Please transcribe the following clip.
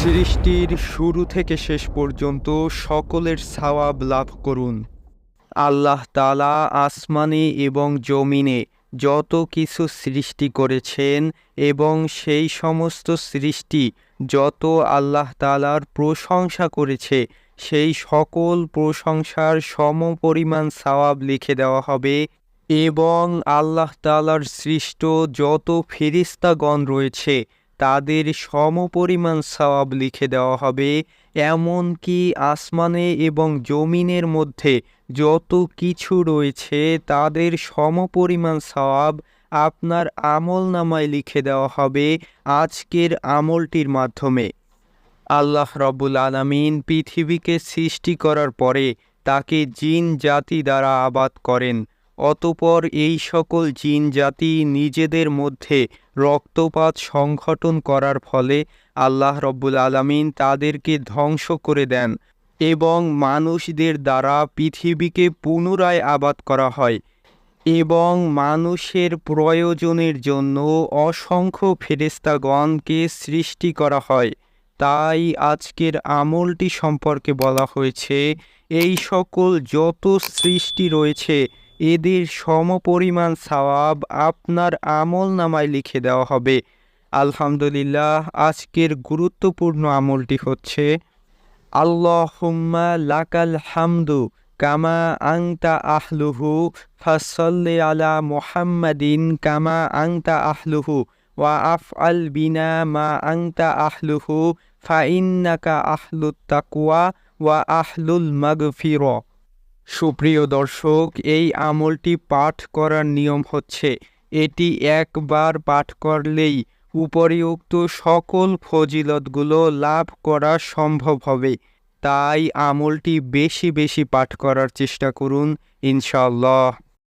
সৃষ্টির শুরু থেকে শেষ পর্যন্ত সকলের সওয়াব লাভ করুন। আল্লাহ তালা আসমানে এবং জমিনে যত কিছু সৃষ্টি করেছেন এবং সেই সমস্ত সৃষ্টি যত আল্লাহ তালার প্রশংসা করেছে, সেই সকল প্রশংসার সমপরিমাণ সওয়াব লিখে দেওয়া হবে এবং আল্লাহ তালার সৃষ্ট যত ফেরিস্তাগণ রয়েছে তাদের সমপরিমাণ সওয়াব লিখে দেওয়া হবে, এমনকি আসমানে এবং জমিনের মধ্যে যত কিছু রয়েছে তাদের সমপরিমাণ সওয়াব আপনার আমল নামায় লিখে দেওয়া হবে আজকের আমলটির মাধ্যমে। আল্লাহ রব্বুল আলামিন পৃথিবীকে সৃষ্টি করার পরে তাকে জিন জাতি দ্বারা আবাদ করেন। অতপর এই সকল জিন জাতি নিজেদের মধ্যে রক্তপাত সংঘটন করার ফলে আল্লাহ রব্বুল আলামিন তাদেরকে ধ্বংস করে দেন এবং মানুষদের দ্বারা পৃথিবীকে পুনরায় আবাদ করা হয় এবং মানুষের প্রয়োজনের জন্য অসংখ্য ফেরেস্তাগণকে সৃষ্টি করা হয়। তাই আজকের আমলটি সম্পর্কে বলা হয়েছে, এই সকল যত সৃষ্টি রয়েছে এদের সমপরিমাণ সওয়াব আপনার আমল নামায় লিখে দেওয়া হবে। আলহামদুলিল্লাহ, আজকের গুরুত্বপূর্ণ আমলটি হচ্ছে, আল্লাহুম্মা লাকাল হামদু কামা আংতা আহলুহু ফাসল্লি আলা মুহাম্মাদিন কামা আংতা আহলুহু ওয়া আফ আল বিনা মা আংতা আহলুহু ফাইন্নাকা আহলুত তাকুয়া ওয়া আহলুল মাগফির। সুপ্রিয় দর্শক, এই আমলটি পাঠ করার নিয়ম হচ্ছে, এটি একবার পাঠ করলেই উপরিউক্ত সকল ফজিলতগুলো লাভ করা সম্ভব হবে। তাই আমলটি বেশি বেশি পাঠ করার চেষ্টা করুন, ইনশাআল্লাহ।